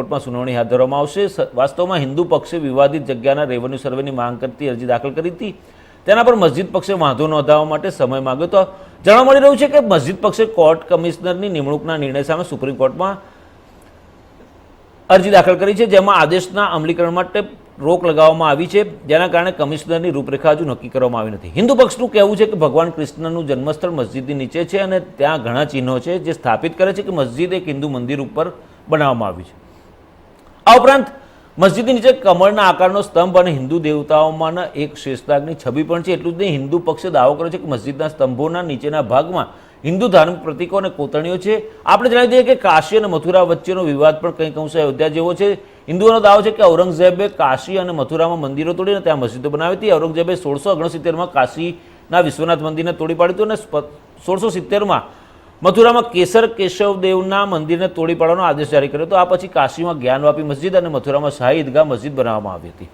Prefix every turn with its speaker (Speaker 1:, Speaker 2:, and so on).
Speaker 1: હાઈકોર્ટમાં સુનાવણી હાથ ધરવામાં આવશે. વાસ્તવમાં હિન્દુ પક્ષે વિવાદિત જગ્યાના રેવન્યુ સર્વેની માંગ કરતી અરજી દાખલ કરી હતી. તેના પર મસ્જિદ પક્ષે વાંધો નોંધાવવા માટે સમય માંગ્યો તો જાણવા મળી રહ્યું છે કે મસ્જિદ પક્ષે કોર્ટ કમિશનરની નિમણૂકના નિર્ણય સામે સુપ્રીમ કોર્ટમાં અરજી દાખલ કરી છે, જેમાં આદેશના અમલીકરણ માટે રોક લગાવવામાં આવી છે. જેના કારણે કમિશનરની રૂપરેખા હજુ નક્કી કરવામાં આવી નથી. હિન્દુ પક્ષનું કહેવું છે કે ભગવાન કૃષ્ણનું જન્મસ્થળ મસ્જિદની નીચે છે અને ત્યાં ઘણા ચિહ્નો છે જે સ્થાપિત કરે છે કે મસ્જિદ એક હિન્દુ મંદિર ઉપર બનાવવામાં આવી છે. ઉપરાંત મસ્જિદની નીચે કમળના આકારનો સ્તંભ અને હિન્દુ દેવતાઓમાંના એક શેષનાગની છબી પણ છે. એટલું જ નહીં, હિન્દુ પક્ષે દાવો કર્યો છે કે મસ્જિદના સ્તંભોના નીચેના ભાગમાં હિન્દુ ધાર્મિક પ્રતીકો અને કોતરણીઓ છે. આપણે જણાવી દઈએ કે કાશી અને મથુરા વચ્ચેનો વિવાદ પણ કંઈક અંશે અયોધ્યા જેવો છે. હિન્દુઓનો દાવો છે કે ઔરંગઝેબે કાશી અને મથુરામાં મંદિરો તોડીને ત્યાં મસ્જિદો બનાવી હતી. ઔરંગઝેબે સોળસો ઓગણસિત્તેરમાં કાશીના વિશ્વનાથ મંદિરને તોડી પાડ્યું હતું અને સોળસો સિત્તેરમાં મથુરામાં કેસર કેશવદેવના મંદિરને તોડી પાડવાનો આદેશ જારી કર્યો હતો. આ પછી કાશીમાં જ્ઞાનવાપી મસ્જિદ અને મથુરામાં શાહી ઈદગાહ મસ્જિદ બનાવવામાં આવી હતી.